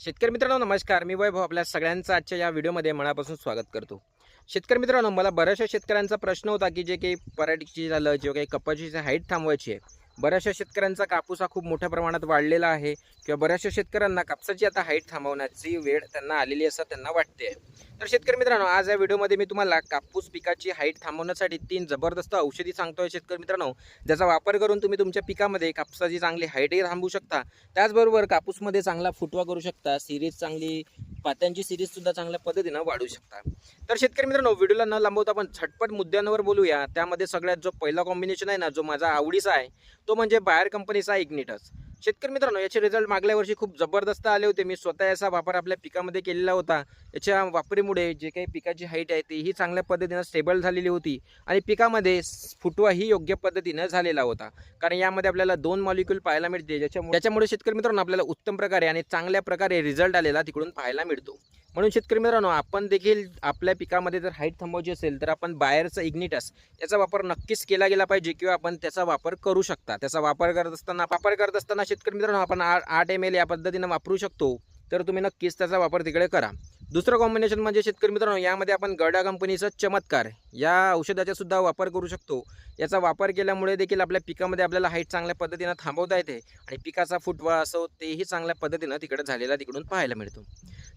शेतकरी मित्रांनो नमस्कार. मी वैभव आपल्या सगळ्यांचं आजच्या या व्हिडिओमध्ये मनापासून स्वागत करतो. शेतकरी मित्रांनो मला बऱ्याचशा शेतकऱ्यांचा प्रश्न होता की जे काही पराठीची झालं जे काही कपाशीची हाईट थांबवायची आहे बऱ्याचशा शेतकऱ्यांचा कापूस हा खूप मोठ्या प्रमाणात वाढलेला आहे किंवा बऱ्याचशा शेतकऱ्यांना कापसाची आता हाईट थांबवण्याची वेळ त्यांना आलेली असं त्यांना वाटते तर शेतकरी मित्रांनो आज या व्हिडिओमध्ये मी तुम्हाला कापूस पिकाची हाईट थांबवण्यासाठी तीन जबरदस्त औषधी सांगतोय शेतकरी मित्रांनो. ज्याचा वापर करून तुम्ही तुमच्या पिकामध्ये कापसाची चांगली हाईटही थांबवू शकता. त्याचबरोबर कापूसमध्ये चांगला फुटवा करू शकता. सिरीज चांगली पात्यांची सिरीज सुद्धा चांगल्या पद्धतीनं वाढू शकता तर शेतकरी मित्रांनो व्हिडिओला न लांबवता आपण झटपट मुद्द्यांवर बोलूया. त्यामध्ये सगळ्यात जो पहिला कॉम्बिनेशन आहे ना जो माझा आवडीचा आहे तो म्हणजे बाहेर कंपनीचा इग्निटस शेतकरी मित्रांनो याचे रिझल्ट मागल्या वर्षी खूप जबरदस्त आले होते. मी स्वतः याचा वापर आपल्या पिकामध्ये केलेला होता. याच्या वापरीमुळे जे काही पिकाची हाईट आहे ती ही चांगल्या पद्धतीनं स्टेबल झालेली होती आणि पिकामध्ये फुटवा ही योग्य पद्धतीनं झालेला होता. कारण यामध्ये आपल्याला दोन मॉलिक्यूल पाहायला मिळते. ज्याच्यामुळे त्याच्यामुळे शेतकरी मित्रांनो आपल्याला उत्तम प्रकारे आणि चांगल्या प्रकारे रिझल्ट आलेला तिकडून पाहायला मिळतो. म्हणून शेतकरी मित्रांनो आपण देखील आपल्या पिकामध्ये जर हाईट थांबवायची असेल तर आपण बाहेरचं इग्निटस याचा वापर नक्कीच केला गेला पाहिजे किंवा आपण त्याचा वापर करू शकता. त्याचा वापर करत असताना वापर करत असताना शेतकरी मित्रांनो आपण आ- आठ एम एल या पद्धतीनं वापरू शकतो. तर तुम्ही नक्कीच त्याचा वापर तिकडे करा. दुसरं कॉम्बिनेशन म्हणजे शेतकरी मित्रांनो यामध्ये आपण गडा कंपनीचं चमत्कार या औषधाचा सुद्धा वापर करू शकतो. याचा वापर केल्यामुळे देखील आपल्या पिकामध्ये आपल्याला हाईट चांगल्या पद्धतीनं थांबवता येते आणि पिकाचा फुटवा असो तेही चांगल्या पद्धतीनं तिकडे झालेला तिकडून पाहायला मिळतो.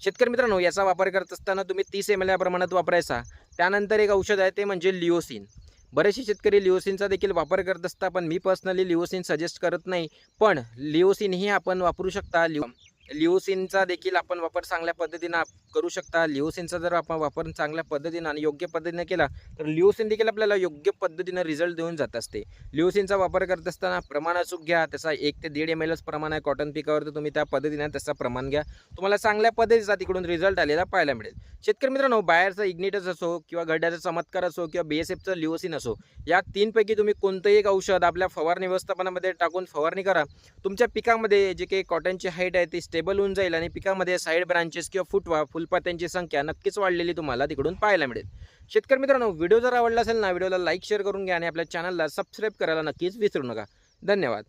शेतकरी मित्रांनो याचा वापर करत असताना तुम्ही तीस एम एल या प्रमाणात वापरायचा. त्यानंतर एक औषध आहे ते म्हणजे लिओसिन. बरेचसे शेतकरी लिओसिनचा देखील वापर करत असता पण मी पर्सनली लिओसिन सजेस्ट करत नाही. पण लिओसिन ही आपण वापरू शकता. लिओ लिओसिनचा देखील आपण वापर चांगल्या पद्धतीनं करू शकता. लिओसिनचा जर आपण वापर चांगल्या पद्धतीनं आणि योग्य पद्धतीनं केला तर लिओसिन देखील आपल्याला योग्य पद्धतीनं रिझल्ट देऊन जात असते. लिओसिनचा वापर करत असताना प्रमाण अचूक घ्या. त्याचा एक ते दीड एम एलच प्रमाण आहे. कॉटन पिकावर तर तुम्ही त्या पद्धतीने त्याचा प्रमाण घ्या. तुम्हाला चांगल्या पद्धतीचा तिकडून रिझल्ट आलेला पाहायला मिळेल. शेतकरी मित्रांनो बाहेरचा इग्निटस असो किंवा घड्याचा चमत्कार असो किंवा बी एस एफचं लिओसिन असो या तीनपैकी तुम्ही कोणतंही एक औषध आपल्या फवारणी व्यवस्थापनामध्ये टाकून फवारणी करा. तुमच्या पिकामध्ये जे काही कॉटनची हाईट आहे ती स्टेबल होऊन जाईल आणि पिकामध्ये साईड ब्रांचेस किंवा फुटवा फुलपात्यांची संख्या नक्कीच वाढलेली तुम्हाला तिकडून पाहायला मिळेल. शेतकरी मित्रांनो व्हिडिओ जर आवडला असेल ना व्हिडिओला लाईक शेअर करून घ्या आणि आपल्या चॅनलला सबस्क्राईब करायला नक्कीच विसरू नका. धन्यवाद.